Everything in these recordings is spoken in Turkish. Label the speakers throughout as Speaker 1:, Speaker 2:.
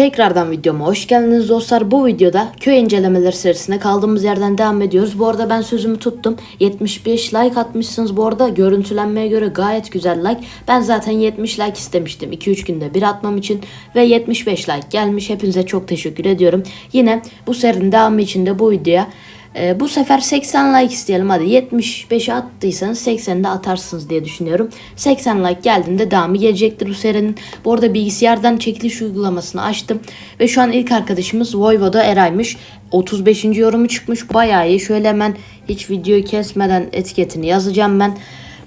Speaker 1: Tekrardan videoma hoş geldiniz dostlar. Bu videoda köy incelemeleri serisine kaldığımız yerden devam ediyoruz. Bu arada ben sözümü tuttum. 75 like atmışsınız. Bu arada görüntülenmeye göre gayet güzel like. Ben zaten 70 like istemiştim. 2-3 günde bir atmam için. Ve 75 like gelmiş. Hepinize çok teşekkür ediyorum. Yine bu serinin devamı için de bu videoya ee, bu sefer 80 like isteyelim hadi 75'e attıysanız 80'de atarsınız diye düşünüyorum. 80 like geldiğinde devamı gelecektir bu serinin. Bu arada bilgisayardan çekiliş uygulamasını açtım. Ve şu an ilk arkadaşımız Voivoda Eray'mış. 35. yorumu çıkmış bayağı iyi. Şöyle hemen hiç videoyu kesmeden etiketini yazacağım ben.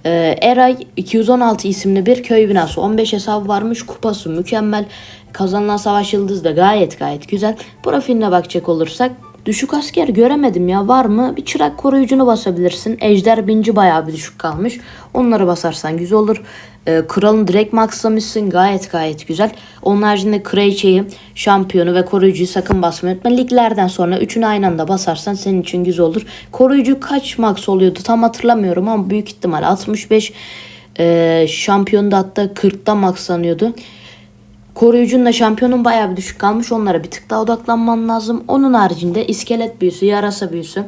Speaker 1: Ee, Eray 216 isimli bir köy binası. 15 hesabı varmış. Kupası mükemmel. Kazanılan savaş yıldızı da gayet gayet güzel. Profiline bakacak olursak Düşük asker göremedim ya var mı? Bir çırak koruyucunu basabilirsin. Ejder binci bayağı bir düşük kalmış. Onları basarsan güzel olur. Ee, kralın direkt maxlamışsın gayet gayet güzel. Onun haricinde kraliçeyi, şampiyonu ve koruyucuyu sakın basmayı unutma. Liglerden sonra üçünü aynı anda basarsan senin için güzel olur. Koruyucu kaç max oluyordu tam hatırlamıyorum ama büyük ihtimal 65. Ee, şampiyonu da hatta 40'ta maxlanıyordu. Koruyucunla şampiyonun bayağı bir düşük kalmış. Onlara bir tık daha odaklanman lazım. Onun haricinde iskelet büyüsü, yarasa büyüsü,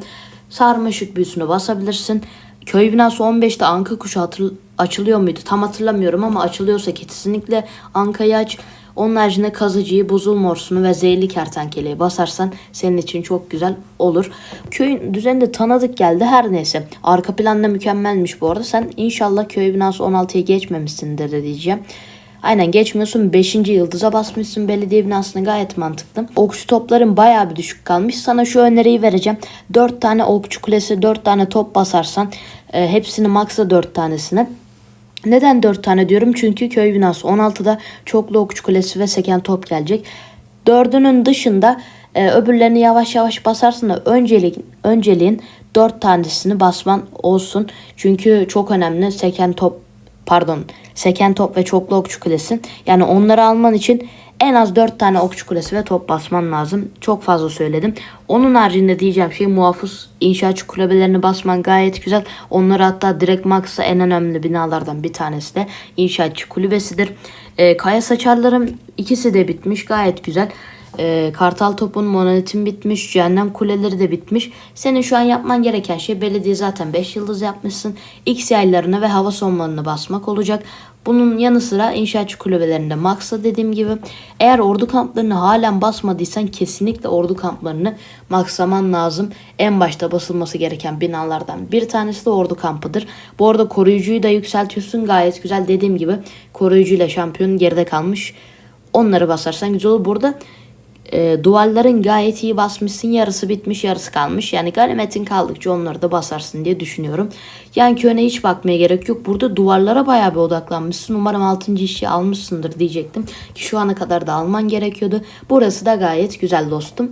Speaker 1: sarmaşık büyüsünü basabilirsin. Köy binası 15'te anka kuşu hatır- açılıyor muydu? Tam hatırlamıyorum ama açılıyorsa kesinlikle ankayı aç. Onun haricinde kazıcıyı, buzul morsunu ve zehirli kertenkeleyi basarsan senin için çok güzel olur. Köyün düzeninde tanıdık geldi her neyse. Arka planda mükemmelmiş bu arada. Sen inşallah köy binası 16'ya geçmemişsindir de diyeceğim. Aynen geçmiyorsun 5. yıldıza basmışsın belediye binasına gayet mantıklı. Okçu topların bayağı bir düşük kalmış. Sana şu öneriyi vereceğim. 4 tane okçu kulesi 4 tane top basarsan e, hepsini maksa 4 tanesini. Neden 4 tane diyorum? Çünkü köy binası 16'da çoklu okçu kulesi ve seken top gelecek. Dördünün dışında e, öbürlerini yavaş yavaş basarsın da önceliğin, önceliğin 4 tanesini basman olsun. Çünkü çok önemli seken top pardon seken top ve çoklu okçu kulesi. Yani onları alman için en az 4 tane okçu kulesi ve top basman lazım. Çok fazla söyledim. Onun haricinde diyeceğim şey muhafız inşaatçı kulübelerini basman gayet güzel. Onları hatta direkt Max'a en önemli binalardan bir tanesi de inşaatçı kulübesidir. Ee, kaya saçarlarım ikisi de bitmiş gayet güzel. Ee, Kartal topun monolitin bitmiş. Cehennem kuleleri de bitmiş. Senin şu an yapman gereken şey belediye zaten 5 yıldız yapmışsın. X yaylarını ve hava sonlarını basmak olacak. Bunun yanı sıra inşaatçı kulübelerinde maxla dediğim gibi. Eğer ordu kamplarını halen basmadıysan kesinlikle ordu kamplarını maxlaman lazım. En başta basılması gereken binalardan bir tanesi de ordu kampıdır. Bu arada koruyucuyu da yükseltiyorsun gayet güzel. Dediğim gibi koruyucuyla şampiyon geride kalmış. Onları basarsan güzel olur. Burada e, duvarların gayet iyi basmışsın. Yarısı bitmiş yarısı kalmış. Yani ganimetin kaldıkça onları da basarsın diye düşünüyorum. Yan köne hiç bakmaya gerek yok. Burada duvarlara bayağı bir odaklanmışsın. Umarım 6. işi almışsındır diyecektim. Ki şu ana kadar da alman gerekiyordu. Burası da gayet güzel dostum.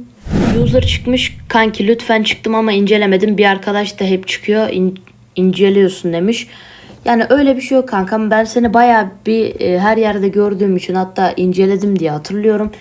Speaker 1: User çıkmış. Kanki lütfen çıktım ama incelemedim. Bir arkadaş da hep çıkıyor. İn- inceliyorsun demiş. Yani öyle bir şey yok kankam. Ben seni bayağı bir e, her yerde gördüğüm için hatta inceledim diye hatırlıyorum.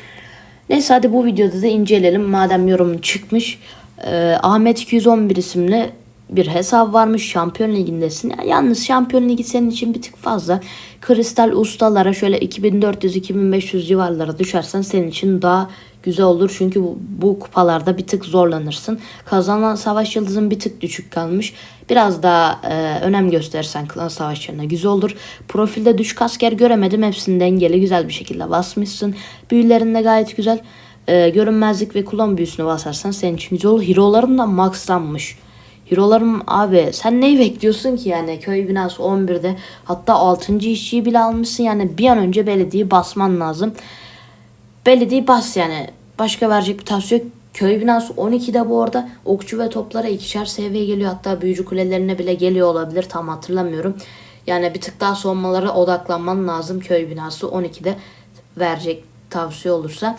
Speaker 1: Neyse hadi bu videoda da inceleyelim. Madem yorum çıkmış. Ee, Ahmet 211 isimli bir hesap varmış. Şampiyon Ligi'ndesin. Ya, yalnız Şampiyon Ligi senin için bir tık fazla. Kristal ustalara şöyle 2400-2500 civarlara düşersen senin için daha güzel olur. Çünkü bu, bu kupalarda bir tık zorlanırsın. Kazanan savaş yıldızın bir tık düşük kalmış. Biraz daha e, önem gösterirsen klan savaşlarına güzel olur. Profilde düşük asker göremedim. Hepsini dengeli güzel bir şekilde basmışsın. Büyülerinde gayet güzel. E, görünmezlik ve kulon büyüsünü basarsan senin için güzel olur. Hero'ların da maxlanmış. Hero'larım abi sen neyi bekliyorsun ki yani köy binası 11'de hatta 6. işçiyi bile almışsın yani bir an önce belediyeyi basman lazım. Belediye bas yani. Başka verecek bir tavsiye yok. Köy binası 12'de bu arada okçu ve toplara ikişer seviye geliyor. Hatta büyücü kulelerine bile geliyor olabilir. Tam hatırlamıyorum. Yani bir tık daha savunmalara odaklanman lazım. Köy binası 12'de verecek tavsiye olursa.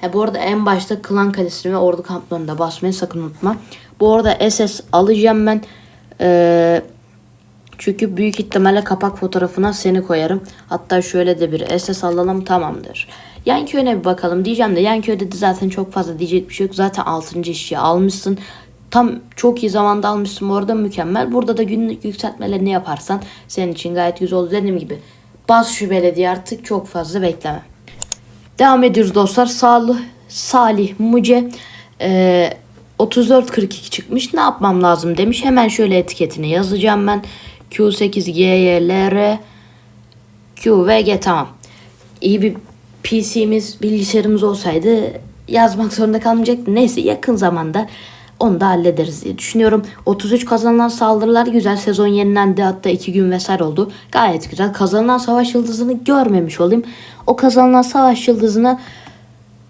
Speaker 1: He, bu arada en başta klan kalesini ve ordu kamplarını da basmayı sakın unutma. Bu arada SS alacağım ben. Ee, çünkü büyük ihtimalle kapak fotoğrafına seni koyarım. Hatta şöyle de bir SS alalım tamamdır. Yan köyüne bir bakalım diyeceğim de yan köyde de zaten çok fazla diyecek bir şey yok. Zaten 6. işçiyi almışsın. Tam çok iyi zamanda almışsın bu arada mükemmel. Burada da günlük yükseltmelerini yaparsan senin için gayet güzel olur. Dediğim gibi bas şu belediye artık çok fazla bekleme. Devam ediyoruz dostlar. Salih, Salih Muce e, 34-42 çıkmış. Ne yapmam lazım demiş. Hemen şöyle etiketini yazacağım ben. Q8GYLR Q ve G tamam. İyi bir PC'miz, bilgisayarımız olsaydı yazmak zorunda kalmayacaktı. Neyse yakın zamanda onu da hallederiz diye düşünüyorum. 33 kazanılan saldırılar güzel. Sezon yenilendi hatta 2 gün vesaire oldu. Gayet güzel. Kazanılan savaş yıldızını görmemiş olayım. O kazanılan savaş yıldızını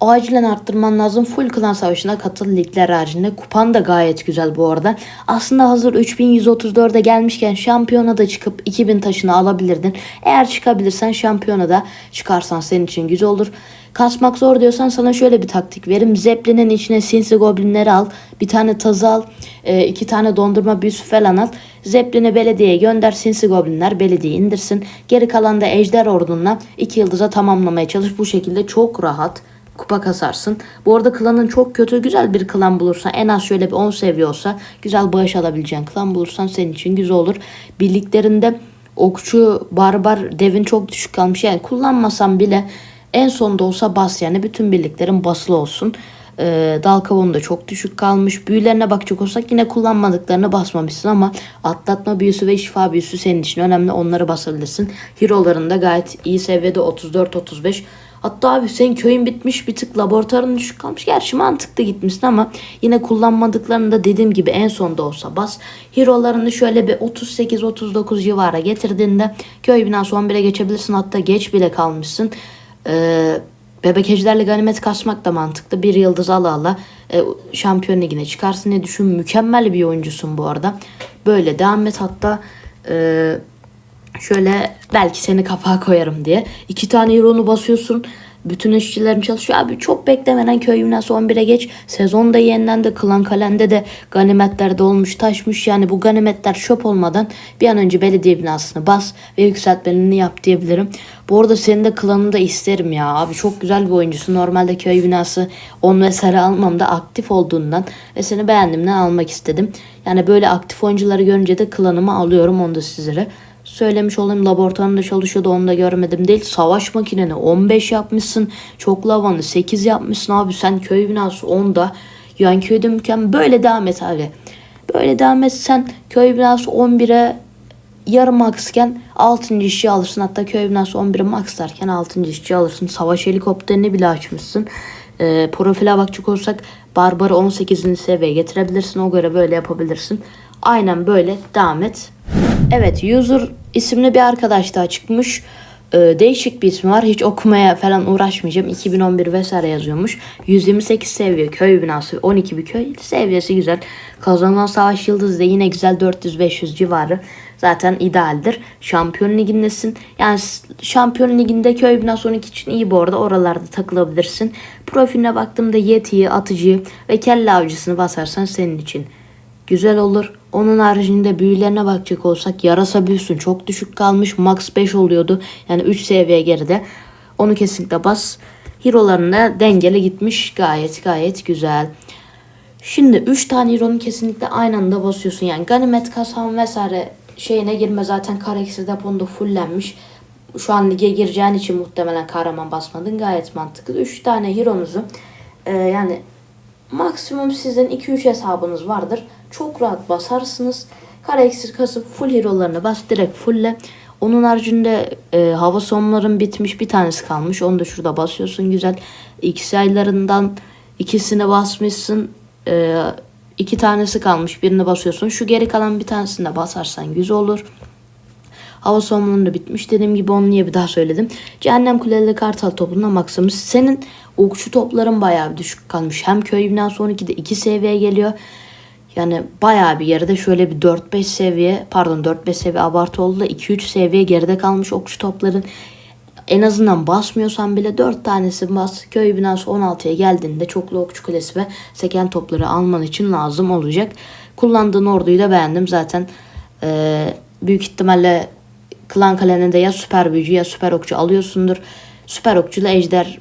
Speaker 1: acilen arttırman lazım. Full klan savaşına katıl ligler haricinde. Kupan da gayet güzel bu arada. Aslında hazır 3134'e gelmişken şampiyona da çıkıp 2000 taşını alabilirdin. Eğer çıkabilirsen şampiyona da çıkarsan senin için güzel olur. Kasmak zor diyorsan sana şöyle bir taktik verim. Zeppelin'in içine sinsi goblinleri al. Bir tane tazı al. e, iki tane dondurma büyüsü falan al. Zeppelin'i belediyeye gönder. Sinsi goblinler belediye indirsin. Geri kalan da ejder ordunla iki yıldıza tamamlamaya çalış. Bu şekilde çok rahat kupa kasarsın. Bu arada klanın çok kötü güzel bir klan bulursan en az şöyle bir 10 seviye olsa güzel bağış alabileceğin klan bulursan senin için güzel olur. Birliklerinde okçu barbar devin çok düşük kalmış. Yani kullanmasam bile en sonda olsa bas yani bütün birliklerin basılı olsun. Ee, dal kavunu da çok düşük kalmış. Büyülerine bakacak olsak yine kullanmadıklarını basmamışsın ama atlatma büyüsü ve şifa büyüsü senin için önemli. Onları basabilirsin. Hero'ların gayet iyi seviyede 34-35. Hatta abi senin köyün bitmiş bir tık laboratuvarın düşük kalmış. Gerçi mantıklı gitmişsin ama yine kullanmadıklarını da dediğim gibi en sonda olsa bas. Hero'larını şöyle bir 38-39 civarı getirdiğinde köy binası 11'e geçebilirsin. Hatta geç bile kalmışsın. Ee, bebek ejderle ganimet kasmak da mantıklı. Bir yıldız ala ala e, şampiyon ligine çıkarsın diye düşün. Mükemmel bir oyuncusun bu arada. Böyle devam et hatta e, şöyle belki seni kapağa koyarım diye. iki tane euronu basıyorsun. Bütün işçilerin çalışıyor. Abi çok beklemeden köy binası 11'e geç. Sezonda yenilendi. Klan kalende de ganimetler de olmuş taşmış. Yani bu ganimetler şop olmadan bir an önce belediye binasını bas ve yükseltmelerini yap diyebilirim. Bu arada senin de klanını da isterim ya. Abi çok güzel bir oyuncusun. Normalde köy binası 10 vesaire almam da aktif olduğundan ve seni beğendiğimden almak istedim. Yani böyle aktif oyuncuları görünce de klanımı alıyorum onu da sizlere söylemiş olayım laboratuvarında çalışıyordu onu da görmedim değil. Savaş makineni 15 yapmışsın. Çok lavanı 8 yapmışsın abi sen köy binası 10'da. Yani köyde mükemmel. Böyle devam et abi. Böyle devam et sen köy binası 11'e yarım maxken 6. işçi alırsın. Hatta köy binası 11'e max derken 6. işçi alırsın. Savaş helikopterini bile açmışsın. E, profile bakacak olursak Barbar'ı 18. seviyeye getirebilirsin. O göre böyle yapabilirsin. Aynen böyle devam et. Evet user isimli bir arkadaş daha çıkmış. Ee, değişik bir ismi var. Hiç okumaya falan uğraşmayacağım. 2011 vesaire yazıyormuş. 128 seviye köy binası. 12 bir köy. Seviyesi güzel. Kazanan savaş yıldızı da yine güzel 400-500 civarı. Zaten idealdir. Şampiyon ligindesin. Yani şampiyon liginde köy binası 12 için iyi bu arada. Oralarda takılabilirsin. Profiline baktığımda yetiyi, atıcıyı ve kelle avcısını basarsan senin için güzel olur. Onun haricinde büyülerine bakacak olsak yarasa büyüsün çok düşük kalmış. Max 5 oluyordu. Yani 3 seviye geride. Onu kesinlikle bas. Hero'larında dengeli gitmiş. Gayet gayet güzel. Şimdi 3 tane hero'nu kesinlikle aynı anda basıyorsun. Yani ganimet kasan vesaire şeyine girme zaten kareksi deponda fullenmiş. Şu an lige gireceğin için muhtemelen kahraman basmadın. Gayet mantıklı. 3 tane hero'nuzu e, yani maksimum sizin 2-3 hesabınız vardır. Çok rahat basarsınız. Kara eksir kasıp full hero'larını bas direkt fullle. Onun haricinde e, hava sonların bitmiş bir tanesi kalmış. Onu da şurada basıyorsun güzel. X aylarından ikisini basmışsın. E, iki tanesi kalmış birini basıyorsun. Şu geri kalan bir tanesini de basarsan güzel olur. Hava savunmanın da bitmiş. Dediğim gibi onu niye bir daha söyledim. Cehennem Kuleli Kartal topuna maksimum. Senin okçu topların bayağı bir düşük kalmış. Hem köy binası 12'de 2 seviye geliyor. Yani bayağı bir geride şöyle bir 4-5 seviye pardon 4-5 seviye abartı oldu da 2-3 seviye geride kalmış okçu topların. En azından basmıyorsan bile 4 tanesi bas. Köy binası 16'ya geldiğinde çoklu okçu kulesi ve seken topları alman için lazım olacak. Kullandığın orduyu da beğendim. Zaten e, büyük ihtimalle klan kaleminde ya süper büyücü ya süper okçu alıyorsundur. Süper okçuyla ejder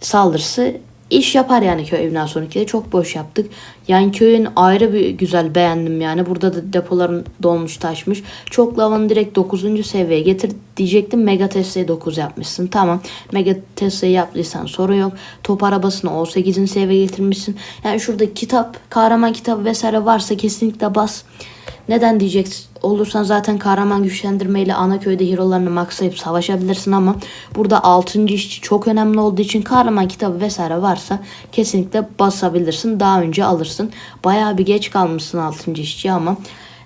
Speaker 1: saldırısı iş yapar yani köy evinden sonraki çok boş yaptık. Yani köyün ayrı bir güzel beğendim yani. Burada da depoların dolmuş taşmış. Çok lavanı direkt 9. seviyeye getir diyecektim. Mega Tesla'yı 9 yapmışsın. Tamam. Mega Tesla'yı yaptıysan sorun yok. Top arabasını 18. seviyeye getirmişsin. Yani şurada kitap, kahraman kitabı vesaire varsa kesinlikle bas. Neden diyecek olursan zaten kahraman güçlendirmeyle ana köyde hero'larını maxlayıp savaşabilirsin ama burada 6. işçi çok önemli olduğu için kahraman kitabı vesaire varsa kesinlikle basabilirsin. Daha önce alırsın. Bayağı bir geç kalmışsın 6. işçi ama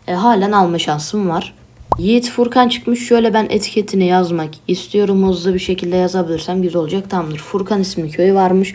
Speaker 1: e, halen alma şansın var. Yiğit Furkan çıkmış. Şöyle ben etiketini yazmak istiyorum. Hızlı bir şekilde yazabilirsem güzel olacak. Tamamdır. Furkan ismi köyü varmış.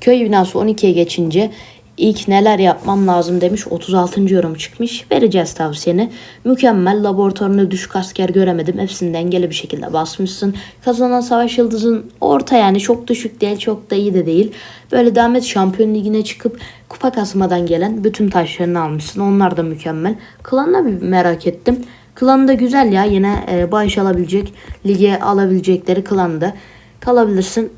Speaker 1: Köy binası 12'ye geçince İlk neler yapmam lazım demiş. 36. yorum çıkmış. Vereceğiz tavsiyeni. Mükemmel. Laboratuvarında düşük asker göremedim. Hepsini dengeli bir şekilde basmışsın. Kazanan savaş yıldızın orta yani çok düşük değil çok da iyi de değil. Böyle devam et şampiyon ligine çıkıp kupa kasmadan gelen bütün taşlarını almışsın. Onlar da mükemmel. Klanla bir merak ettim. Klanı da güzel ya. Yine e, bağış alabilecek, lige alabilecekleri klanda kalabilirsin.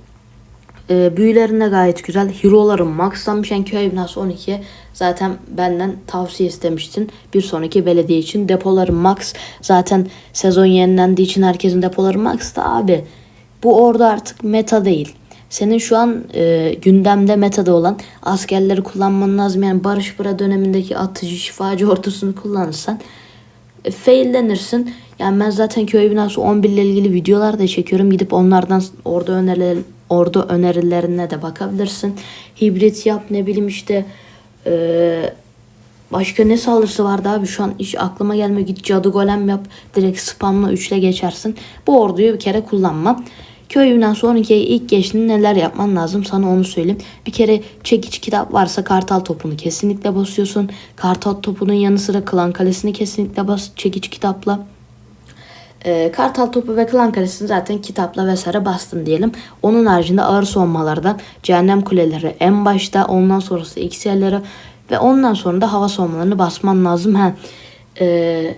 Speaker 1: E, büyülerinde gayet güzel. Hero'larım maxlanmış. Yani köy binası 12'ye zaten benden tavsiye istemiştin. Bir sonraki belediye için depolarım max. Zaten sezon yenilendiği için herkesin depoları max da abi. Bu orada artık meta değil. Senin şu an e, gündemde metada olan askerleri kullanman lazım. Yani Barış Bıra dönemindeki atıcı şifacı ordusunu kullanırsan e, faillenirsin. Yani ben zaten köy binası 11 ile ilgili videolar da çekiyorum. Gidip onlardan orada öneriler, orada önerilerine de bakabilirsin. Hibrit yap ne bileyim işte e, başka ne saldırısı vardı abi şu an iş aklıma gelmiyor. Git cadı golem yap direkt spamla 3'le geçersin. Bu orduyu bir kere kullanmam. Köy evinden sonraki ilk geçtiğinde neler yapman lazım sana onu söyleyeyim. Bir kere çekiç kitap varsa kartal topunu kesinlikle basıyorsun. Kartal topunun yanı sıra klan kalesini kesinlikle bas çekiç kitapla. E, Kartal topu ve klan kalesini zaten kitapla vesaire bastın diyelim. Onun haricinde ağır savunmalardan cehennem kuleleri en başta ondan sonrası iksirleri ve ondan sonra da hava savunmalarını basman lazım. Ha, e,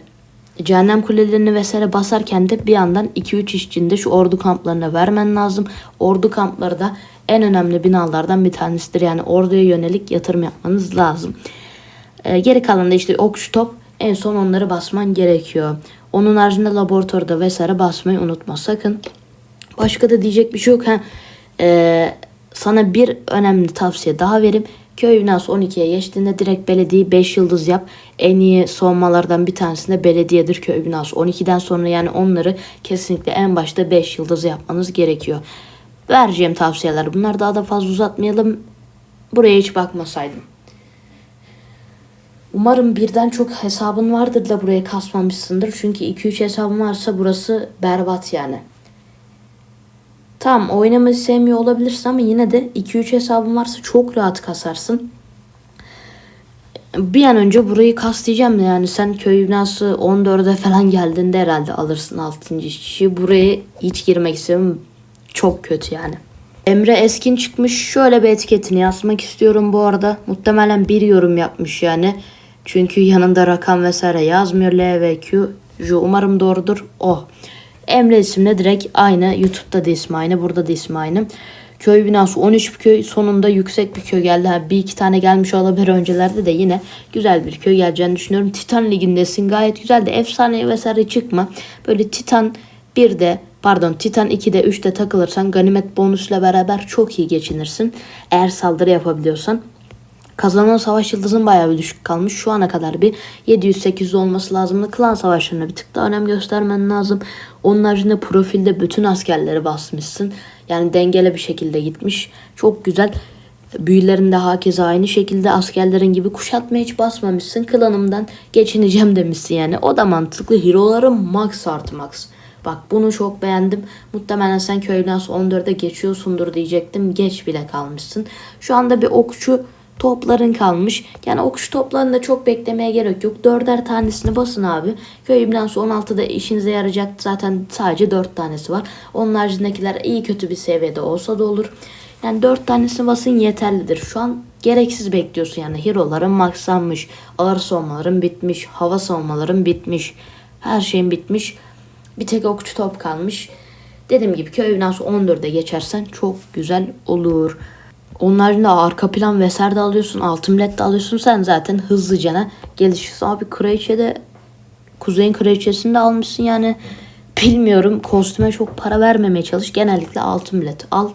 Speaker 1: cehennem kulelerini vesaire basarken de bir yandan 2-3 işçinde şu ordu kamplarına vermen lazım. Ordu kampları da en önemli binalardan bir tanesidir. Yani orduya yönelik yatırım yapmanız lazım. E, geri kalan da işte okçu top en son onları basman gerekiyor. Onun haricinde laboratuvarda vesaire basmayı unutma sakın. Başka da diyecek bir şey yok. Ha, e, sana bir önemli tavsiye daha vereyim. Köy binası 12'ye geçtiğinde direkt belediye 5 yıldız yap. En iyi savunmalardan bir tanesinde belediyedir köy binası. 12'den sonra yani onları kesinlikle en başta 5 yıldız yapmanız gerekiyor. Vereceğim tavsiyeler bunlar daha da fazla uzatmayalım. Buraya hiç bakmasaydım. Umarım birden çok hesabın vardır da buraya kasmamışsındır. Çünkü 2-3 hesabın varsa burası berbat yani. Tamam oynamayı sevmiyor olabilirsin ama yine de 2-3 hesabın varsa çok rahat kasarsın. Bir an önce burayı kas diyeceğim de yani sen köy binası 14'e falan geldiğinde herhalde alırsın 6. kişi. Buraya hiç girmek istemiyorum. Çok kötü yani. Emre Eskin çıkmış. Şöyle bir etiketini yazmak istiyorum bu arada. Muhtemelen bir yorum yapmış yani. Çünkü yanında rakam vesaire yazmıyor L ve Q. Ju umarım doğrudur. O. Emre isimle direkt aynı. YouTube'da da ismi aynı. Burada da ismi aynı. Köy binası 13 bir köy. Sonunda yüksek bir köy geldi. Ha, bir iki tane gelmiş olabilir öncelerde de yine güzel bir köy geleceğini düşünüyorum. Titan ligindesin. Gayet güzel de efsane vesaire çıkma. Böyle Titan 1'de pardon Titan 2'de 3'te takılırsan ganimet bonusla beraber çok iyi geçinirsin. Eğer saldırı yapabiliyorsan. Kazanan savaş yıldızın bayağı bir düşük kalmış. Şu ana kadar bir 700-800 olması lazımdı. Klan savaşlarına bir tık daha önem göstermen lazım. Onun haricinde profilde bütün askerleri basmışsın. Yani dengeli bir şekilde gitmiş. Çok güzel. Büyülerinde hakeza aynı şekilde askerlerin gibi kuşatmaya hiç basmamışsın. Klanımdan geçineceğim demişsin yani. O da mantıklı. Hero'larım max artı max. Bak bunu çok beğendim. Muhtemelen sen köyden 14'e geçiyorsundur diyecektim. Geç bile kalmışsın. Şu anda bir okçu topların kalmış. Yani okuş toplarında çok beklemeye gerek yok. Dörder tanesini basın abi. Köy ibnası 16'da işinize yarayacak. Zaten sadece dört tanesi var. Onun haricindekiler iyi kötü bir seviyede olsa da olur. Yani dört tanesini basın yeterlidir. Şu an gereksiz bekliyorsun yani. Hero'ların maxlanmış. Ağır savunmaların bitmiş. Hava savunmaların bitmiş. Her şeyin bitmiş. Bir tek okçu top kalmış. Dediğim gibi köy binası 14'e geçersen çok güzel olur. Onun haricinde arka plan vesaire de alıyorsun. Altın de alıyorsun. Sen zaten hızlıca gelişiyorsun. Abi kraliçede Kuzey'in kraliçesini de almışsın yani. Bilmiyorum. Kostüme çok para vermemeye çalış. Genellikle altın al.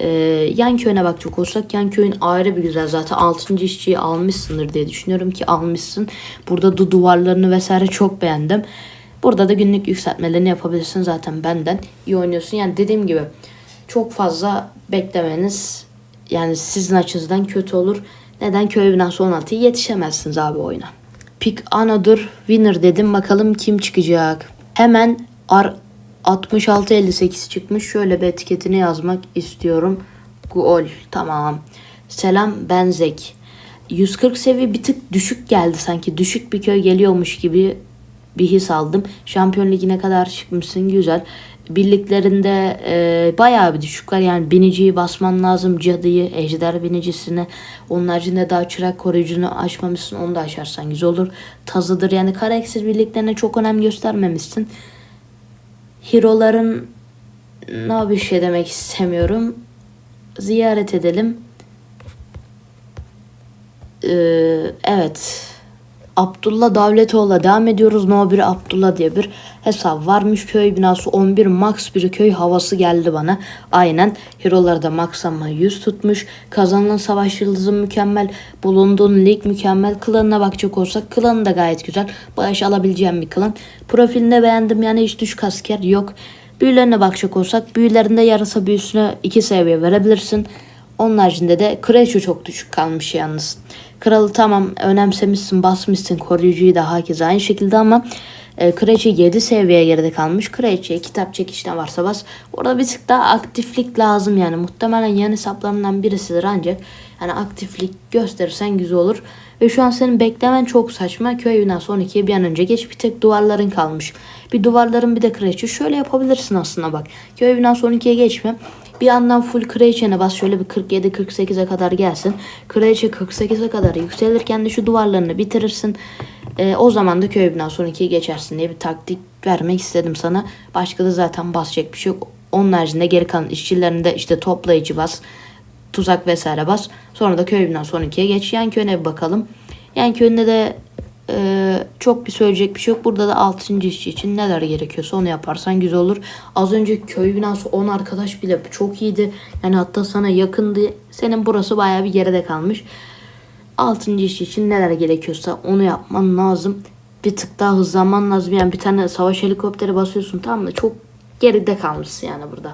Speaker 1: Ee, yan köyüne bakacak olursak yan köyün ayrı bir güzel. Zaten 6. işçiyi almışsındır diye düşünüyorum ki almışsın. Burada da duvarlarını vesaire çok beğendim. Burada da günlük yükseltmelerini yapabilirsin zaten benden. iyi oynuyorsun. Yani dediğim gibi çok fazla beklemeniz yani sizin açınızdan kötü olur. Neden köy binası 16'ya yetişemezsiniz abi oyuna. Pick another winner dedim. Bakalım kim çıkacak. Hemen ar 6658 çıkmış. Şöyle bir etiketini yazmak istiyorum. Gol. Tamam. Selam ben Zek. 140 seviye bir tık düşük geldi sanki. Düşük bir köy geliyormuş gibi bir his aldım. Şampiyon Ligi'ne kadar çıkmışsın güzel. Birliklerinde e, bayağı bir düşük var. Yani biniciyi basman lazım. Cadıyı, ejder binicisini. Onun haricinde daha çırak koruyucunu açmamışsın. Onu da açarsan güzel olur. Tazıdır yani kareksiz birliklerine çok önem göstermemişsin. Hero'ların ne bir şey demek istemiyorum. Ziyaret edelim. Ee, evet. Abdullah Davletoğlu'la devam ediyoruz. No 1 Abdullah diye bir hesap varmış. Köy binası 11 max bir köy havası geldi bana. Aynen. Hero'ları da max ama 100 tutmuş. Kazanılan savaş yıldızı mükemmel. Bulunduğun lig mükemmel. Klanına bakacak olsak klanı da gayet güzel. Bağış alabileceğim bir klan. Profilinde beğendim yani hiç düşük asker yok. Büyülerine bakacak olsak büyülerinde yarasa büyüsüne 2 seviye verebilirsin. Onun haricinde de Kraliçe çok düşük kalmış yalnız. Kralı tamam önemsemişsin basmışsın koruyucuyu da herkes aynı şekilde ama e, Kraliçe 7 seviyeye geride kalmış. Kraliçe'ye kitap çekişten varsa bas. Orada bir tık daha aktiflik lazım yani. Muhtemelen yan hesaplarından birisidir ancak yani aktiflik gösterirsen güzel olur. Ve şu an senin beklemen çok saçma. Köy binası 12'ye bir an önce geç. Bir tek duvarların kalmış. Bir duvarların bir de kraliçe. Şöyle yapabilirsin aslında bak. Köy binası 12'ye geçme. Bir yandan full kraliçene bas şöyle bir 47-48'e kadar gelsin. Kraliçe 48'e kadar yükselirken de şu duvarlarını bitirirsin. Ee, o zaman da köy binası 12'ye geçersin diye bir taktik vermek istedim sana. Başka da zaten basacak bir şey yok. Onun haricinde geri kalan işçilerinde işte toplayıcı bas tuzak vesaire bas. Sonra da köy binası 12'ye geç. Yan köyüne bir bakalım. Yan köyünde de e, çok bir söyleyecek bir şey yok. Burada da 6. işçi için neler gerekiyorsa onu yaparsan güzel olur. Az önce köy binası 10 arkadaş bile çok iyiydi. Yani hatta sana yakındı. Senin burası bayağı bir geride kalmış. 6. işçi için neler gerekiyorsa onu yapman lazım. Bir tık daha hızlanman lazım. Yani bir tane savaş helikopteri basıyorsun tamam da çok geride kalmışsın yani burada.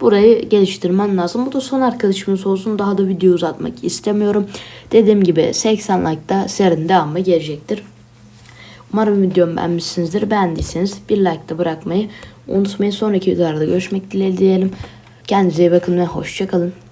Speaker 1: Burayı geliştirmen lazım. Bu da son arkadaşımız olsun. Daha da video uzatmak istemiyorum. Dediğim gibi 80 like'da serinin devamı gelecektir. Umarım videomu beğenmişsinizdir. Beğendiyseniz bir like da bırakmayı unutmayın. Sonraki videolarda görüşmek dileğiyle diyelim. Kendinize iyi bakın ve hoşçakalın.